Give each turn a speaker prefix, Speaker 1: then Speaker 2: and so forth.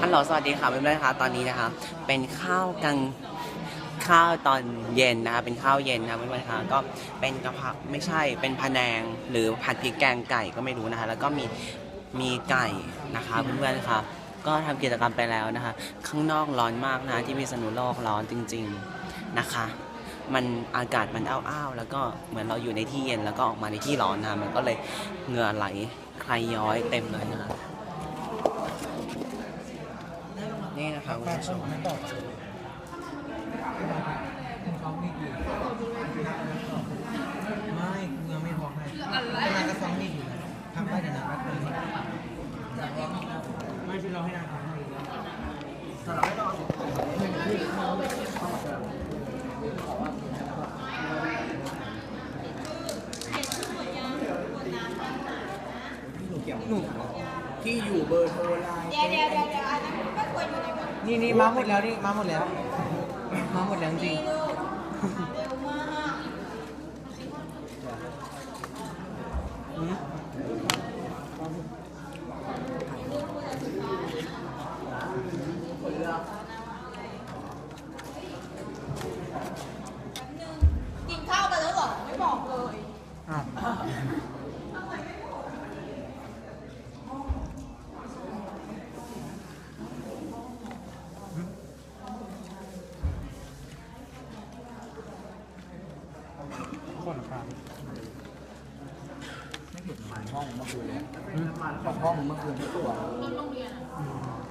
Speaker 1: ฮัลโหลสวัสดีค่ะเพื่อนๆคะตอนนี้นะคะ เป็นข้าวกลางข้าวตอนเย็นนะคะเป็นข้าวเย็นนะเพื่อนๆคะก็เป็นกะเพราไม่ใช่เป็นพะแนงหรือผัดพริกแกงไก่ก็ไม่รู้นะคะ แล้วก็มีมีไก่นะคะเพื่อนๆคะก็ทำกิจกรรมไปแล้วนะคะ ข้างนอกร้อนมากนะที่พิษณุโลกร้อนจริง ๆนะคะ มันอากาศมันอ้าวๆแล้วก็เหมือนเราอยู่ในที่เย็นแล้วก็ออกมาในที่ร้อนนะมันก็เลยเหงื่อไหลใครย้อยเต็มเลยนะคะ นี่นะคะคุณผู้ชม
Speaker 2: ไม่กูยังไม่พอให้นาดกระซองนี่อยู่นะทำได้แต่นานแป๊บนึงไม่ใช่เราให้นานทำให้หนู ที่อยู่เบอร์โทรไลน์
Speaker 3: เดี๋ยวเดี๋ยวเดี๋ยวเดี๋ยวอันนั้นไม่ควรอยู่ในมือ
Speaker 2: นี่นี่มาหมดแล้วนี่มาหมดแล้ว มาหมดแล้วจริง
Speaker 3: ลูกเร็วมาก
Speaker 2: อืม
Speaker 3: กินข้าวกันแล้วเหรอไม่บอกเลย
Speaker 2: อะ คนครับ
Speaker 4: ไม่เห็นผ่านห้องเมื่อคืนเลยจากห้องเมื่อคืนที่ตัวไปเอง